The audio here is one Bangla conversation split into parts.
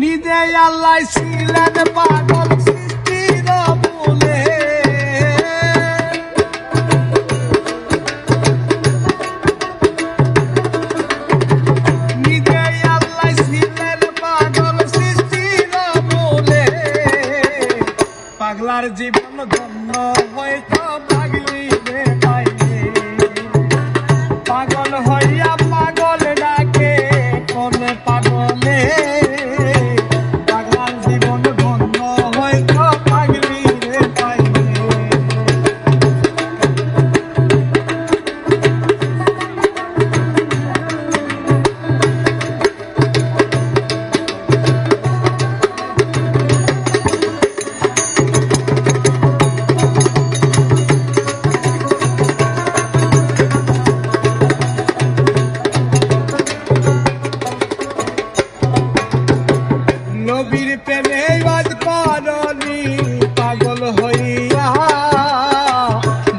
নিজে আল্লাহ ছিলেন পাগল সৃষ্টির বলে নিজে আল্লাহ ছিলেন পাগল সৃষ্টির বলে পাগলার জীব নবীর প্রেমে বাদ পারি পাগল হইয়া।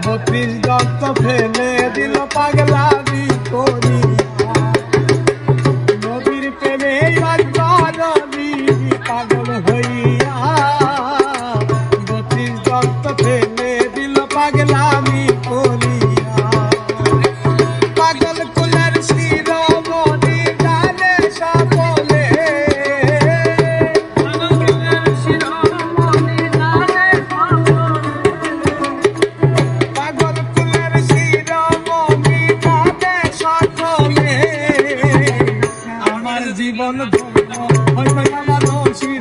বত্রিশ দত্ত ফেলে দিল পাগলামি করি নবীর প্রেমে বাদ পারি পাগল হইয়া। বত্রিশ দত্ত ফেলে দিল পাগলা હોય મહિના નો શિર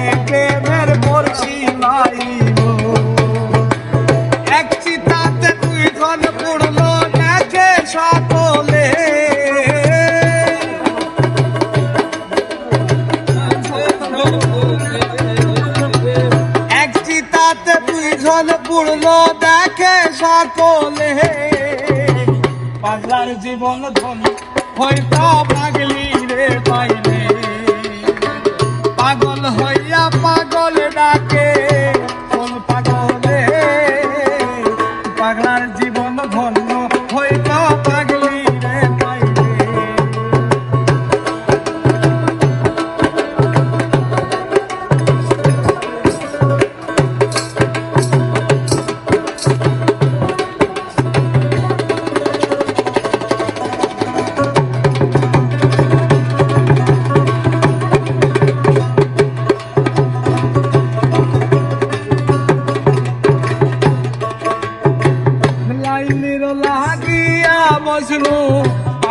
পাগলার জীবন ধনী হইতা পাগলি রে পাইলে পাগল হই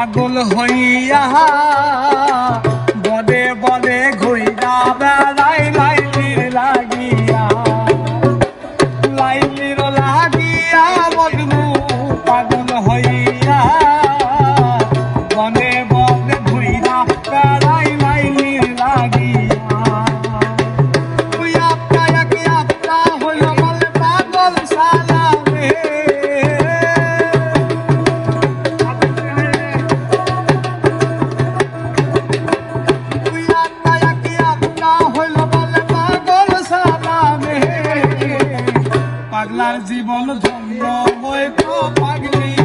পাগল হইয়া পাগলার জীবন ধন্য হয়ে পাগলি।